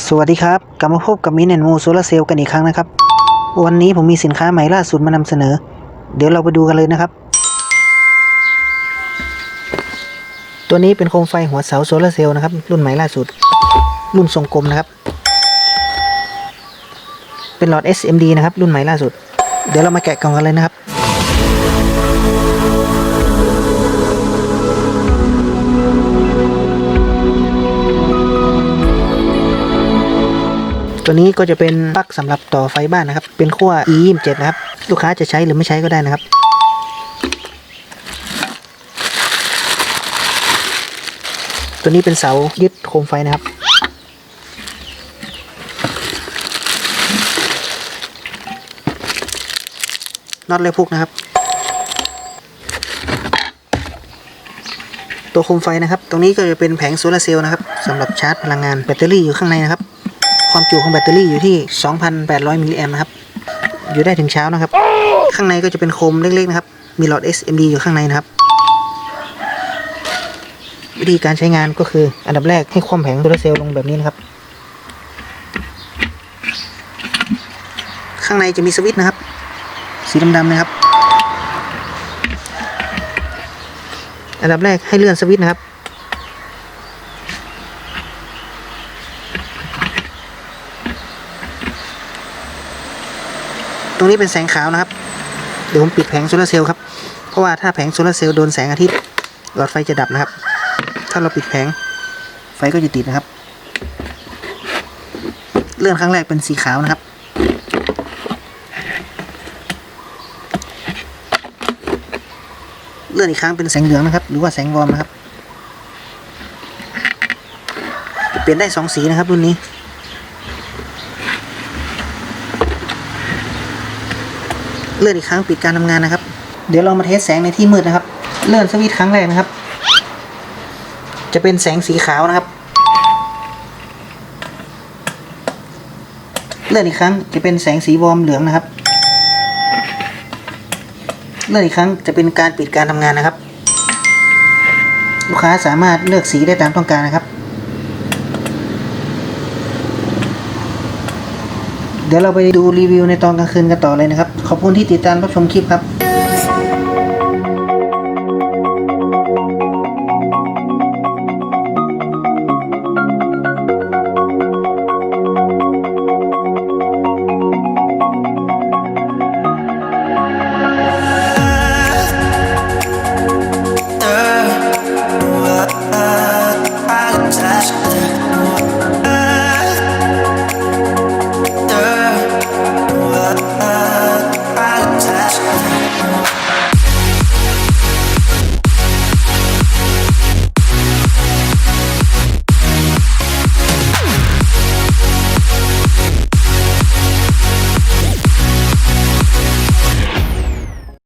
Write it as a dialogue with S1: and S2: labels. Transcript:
S1: สวัสดีครับ กลับมาพบกับมินแอนโมโซลาเซลกันอีกครั้งนะครับ วันนี้ผมมีสินค้าใหม่ล่าสุดมานำเสนอ เดี๋ยวเราไปดูกันเลยนะครับ ตัวนี้เป็นโคมไฟหัวเสาโซลาเซลล์นะครับ รุ่นใหม่ล่าสุด รุ่นทรงกลมนะครับ เป็นหลอด SMD นะครับ รุ่นใหม่ล่าสุด เดี๋ยวเรามาแกะกล่องกันเลยนะครับ ตัวนี้ก็จะเป็นปลั๊กสำหรับต่อไฟบ้านนะครับ เป็นขั้ว E 2 7นะครับ ลูกค้าจะใช้หรือไม่ใช้ก็ได้นะครับตัวนี้เป็นเสายึดโคมไฟนะครับ น็อตและพุกนะครับ ตัวโคมไฟนะครับ ตรงนี้ก็จะเป็นแผงโซลาร์เซลล์นะครับสำหรับชาร์จพลังงานแบตเตอรี่อยู่ข้างในนะครับ ความจุของแบตเตอรี่อยู่ที่ 2,800 มิลลิแอมป์นะครับ อยู่ได้ถึงเช้านะครับ ข้างในก็จะเป็นโคมเล็กๆนะครับ มีหลอด SMD อยู่ข้างในนะครับ วิธีการใช้งานก็คืออันดับแรกให้คว่ำแผงโซลาร์เซลล์ลงแบบนี้นะครับ ข้างในจะมีสวิตช์นะครับ สีดำๆนะครับ อันดับแรกให้เลื่อนสวิตช์นะครับ ตรงนี้เป็นแสงขาวนะครับ เดี๋ยวผมปิดแผงโซลาร์เซลล์ครับ เพราะว่าถ้าแผงโซลาร์เซลล์โดนแสงอาทิตย์หลอดไฟจะดับนะครับ ถ้าเราปิดแผงไฟก็จะติดนะครับ เลื่อนครั้งแรกเป็นสีขาวนะครับ เลื่อนอีกครั้งเป็นแสงเหลืองนะครับ หรือว่าแสงวอร์มนะครับ เปลี่ยนได้สองสีนะครับรุ่นนี้ เลื่อนอีกครั้งปิดการทำงานนะครับ เดี๋ยวเรามาเทสแสงในที่มืดนะครับ เลื่อนสวิตช์ครั้งแรกนะครับ จะเป็นแสงสีขาวนะครับ เลื่อนอีกครั้งจะเป็นแสงสีวอร์มเหลืองนะครับ เลื่อนอีกครั้งจะเป็นการปิดการทำงานนะครับ ลูกค้าสามารถเลือกสีได้ตามต้องการนะครับ เดี๋ยวเราไปดูรีวิวในตอนกลางคืนกันต่อเลยนะครับ ขอบคุณที่ติดตามรับชมคลิปครับ